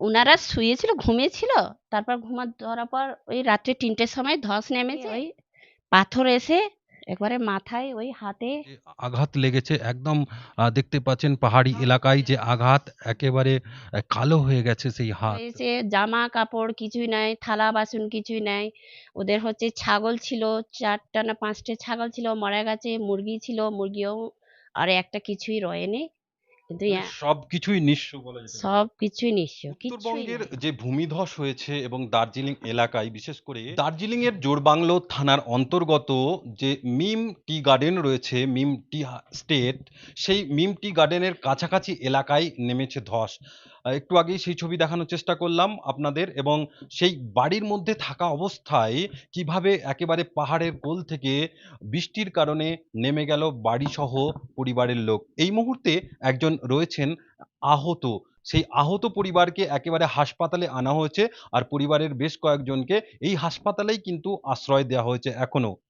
উনারা শুয়েছিল ঘুমিয়েছিল তারপর ঘুমা ধরার পর ওই রাত্রে তিনটের সময় ধস নেমেছে ওই পাথর এসে একবারে মাথায় ওই হাতে আঘাত লেগেছে একদম দেখতে পাচ্ছেন পাহাড়ি এলাকায় যে আঘাত একেবারে কালো হয়ে গেছে সেই হাত। হয়েছে জামা কাপড় কিছুই নাই থালা বাসন কিছুই নাই ওদের হচ্ছে ছাগল ছিল চারটা না পাঁচটা ছাগল ছিল মারা গেছে মুরগি ছিল মুরগিও আর একটা কিছুই রয়েনি কিন্তু মানে সবকিছুই নিঃস্ব বলা যেতে পারে। নিঃস্ব উত্তরবঙ্গের যে ভূমিধস হয়েছে এবং দার্জিলিং এলাকায় বিশেষ করে দার্জিলিং এর জোরবাংলো থানার অন্তর্গত যে মিম টি গার্ডেন রয়েছে মিম টি স্টেট সেই মিম টি গার্ডেনের কাছাকাছি এলাকায় নেমেছে ধস একটু আগেই সেই ছবি দেখানোর চেষ্টা করলাম আপনাদের এবং সেই বাড়ির মধ্যে থাকা অবস্থায় কীভাবে একেবারে পাহাড়ের কোল থেকে বৃষ্টির কারণে নেমে গেল বাড়িসহ পরিবারের লোক। এই মুহূর্তে একজন রয়েছেন আহত। সেই আহত পরিবারকে একেবারে হাসপাতালে আনা হয়েছে আর পরিবারের বেশ কয়েকজনকে এই হাসপাতালেই কিন্তু আশ্রয় দেওয়া হয়েছে এখনও আহ,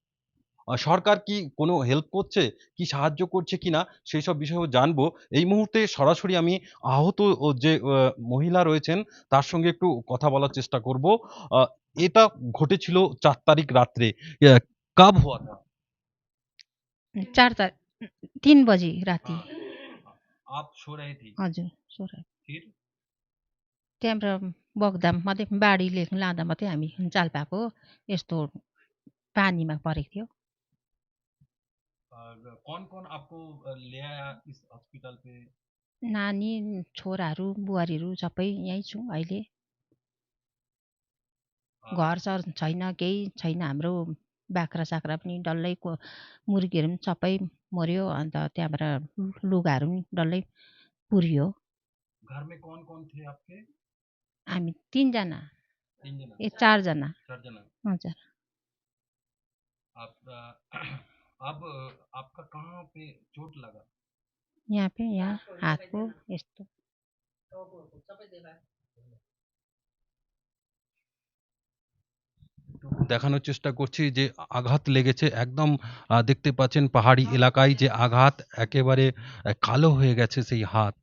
সরকার কি কোনো হেল্প করছে কি সাহায্য করছে কিনা সেই সব বিষয়েও জানবো এই মুহূর্তে সরাসরি আমি আহত ও যে আহ, মহিলা রয়েছেন তার সঙ্গে একটু কথা বলার চেষ্টা করব আহ, এটা ঘটেছিল চার তারিখ রাত্রে আহ, কাব হওয়া था चार तार तिन बजी राति आप सो रहे थे हजुर सोह्र फिर त्यहाँबाट बग्दा मात्रै बाढीले लाँदा मात्रै हामी जाल पाएको यस्तो पानीमा परेको थियो कौन कौन आपको ले आया इस हॉस्पिटल पे? नानी छोराहरू बुहारीहरू सबै यहीँ छौँ अहिले। घर सर छैन केही छैन हाम्रो बाख्रा साख्रा पनि डल्लै को मुर्गीहरू पनि सबै मऱ्यो अन्त त्यहाँबाट लुगाहरू पनि डल्लै पुरियो। घर में कौन कौन थे आपके? हामी तिनजना। तीन जना ए चारजना। चार जना हजुर। आप अब अ, आपका कहाँ पे चोट लगा यहाँ पे यहाँ हातको यस्तो দেখানোর চেষ্টা করছি যে আঘাত লেগেছে একদম আহ, দেখতে পাচ্ছেন পাহাড়ি এলাকায় যে আঘাত একেবারে আহ, কালো হয়ে গেছে সেই হাত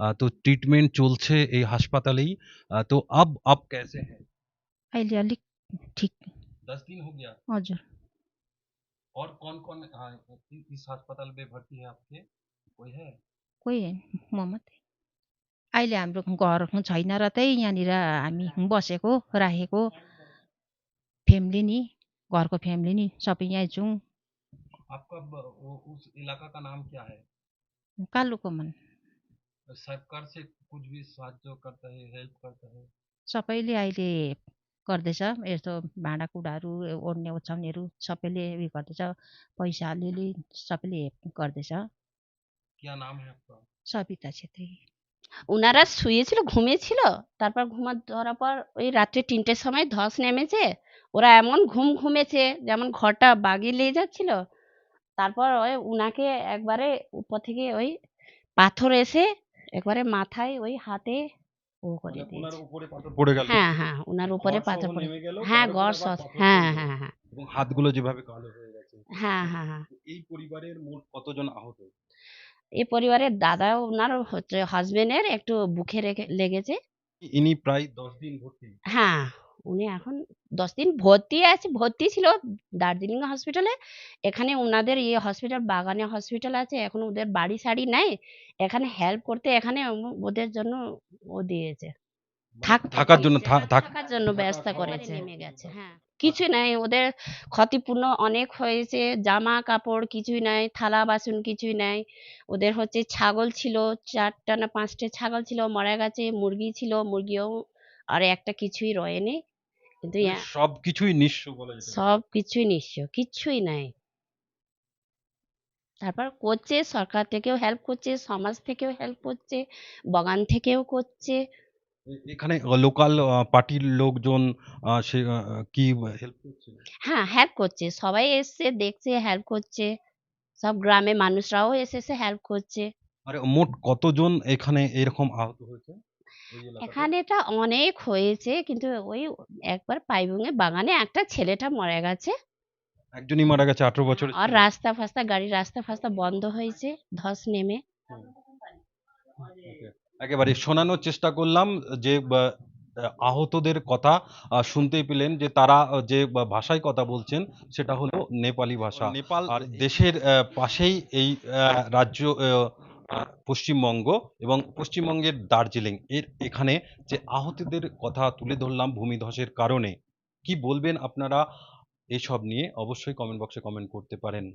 আহ, তো ট্রিটমেন্ট চলছে এই হাসপাতালেই আহ, তো আব আপ कैसे हैं अहिले अलिक ठिक दस दिन हो गया हजुर और कौन कौन इस अस्पताल में भर्ती है आपके? कोई है? कोही म मात्रै अहिले हाम्रो घर छैन र चाहिँ यहाँनिर हामी बसेको राखेको। फ्यामिली नि घरको फ्यामिली नि सबै यहीँ छौँ। आपका उस इलाका का नाम क्या है? कालो कमान सरकार से कुछ भी साहाଯ୍य करता है हेल्प करता है। सबैले अहिले गर्दैछ यस्तो भाँडाकुँडाहरू ओढ्ने ओछ्याउनेहरू सबैले उयो गर्दैछ पैसा अलिअलि सबैले हेल्प गर्दैछ क्या नाम है आपका सबिता छेत्री উনারা শুয়েছিল ঘুমিয়েছিল তারপর ঘুমা ধরার পর ওই রাত্রে তিনটের সময় ধস নেমেছে ওরা এমন ঘুম ঘুমেছে যেমন ঘরটা বাগিয়ে নিয়ে যাচ্ছিল তারপর ওই উনাকে একবারে উপর থেকে ওই পাথর এসে একবারে মাথায় ওই হাতে ও করে মানে দিয়েছে। পড়ে গেল। হ্যাঁ হ্যাঁ ওনার উপরে পাথর পড়ে গেল, হ্যাঁ গড় সস আবার হ্যাঁ হ্যাঁ হ্যাঁ। এবং হাতগুলো যেভাবে কালো হয়ে গেছে। হ্যাঁ হ্যাঁ হ্যাঁ। এই পরিবারের মোট কতজন আহত? এই পরিবারের দাদা ওনার হচ্ছে হাজবেন্ডের একটু বুকে রেখে লেগেছে। ইনি প্রায় দশ দিন ভর্তি। হ্যাঁ। উনি এখন দশ দিন ভর্তি আছে ভর্তি ছিল দার্জিলিং হসপিটালে এখানে ওনাদের ইয়ে হসপিটাল বাগানে হসপিটাল আছে এখন ওদের বাড়ি সাড়ি নাই। এখানে হেল্প করতে এখানে ওদের জন্য ও দিয়েছে। মানে থাকার জন্য থাকার জন্য ব্যবস্থা করেছে। নেমে গেছে হ্যাঁ। কিছু নাই ওদের ক্ষতিপূর্ণ অনেক হয়েছে জামা কাপড় কিছুই নাই থালা বাসন কিছুই নাই। ওদের হচ্ছে ছাগল ছিল চারটা না পাঁচটা ছাগল ছিল মারা গেছে মুরগি ছিল মুরগিও আর একটা কিছুই রয়েনি। কিন্তু মানে ইয়া- সবকিছুই নিঃস্ব বলা যেতে পারে। সব কিছুই নিঃস্ব কিচ্ছুই নাই। তারপর করছে সরকার থেকেও হেল্প করছে সমাজ থেকেও হেল্প করছে বাগান থেকেও করছে। এখানে লোকাল পার্টির লোকজন সে কি হেল্প করছে? হ্যাঁ হেল্প করছে। সবাই এসছে দেখছে হেল্প করছে। সব গ্রামে মানুষরাও এসে এসে হেল্প করছে। আরে মোট কতজন এখানে এরকম আহত হয়েছে? এখানেটা অনেক হয়েছে কিন্তু ওই একবার পাইবুঙে বাগানে একটা ছেলেটা মরে গেছে। একজনই মারা গেছে আঠারো বছর আর রাস্তা ফাস্তা গাড়ির রাস্তা ফাস্তা বন্ধ হয়েছে ধস নেমে। একেবারে শোনানোর চেষ্টা করলাম যে আহতদের কথা শুনতেই পেলেন যে তারা যে ভাষায় কথা বলছেন সেটা হলো নেপালি ভাষা। নেপাল আর দেশের আহ, পাশেই এই আহ, রাজ্য পশ্চিমবঙ্গ এবং পশ্চিমবঙ্গের দার্জিলিং। এর এখানে যে আহতদের কথা তুলে ধরলাম ভূমিধসের কারণে, কি বলবেন আপনারা এসব নিয়ে? অবশ্যই কমেন্ট বক্সে কমেন্ট করতে পারেন।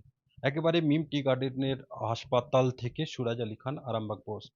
একেবারে মিম টি গার্ডেনের হাসপাতাল থেকে সুরাজ আলী খান, আরামবাগ পোস্ট।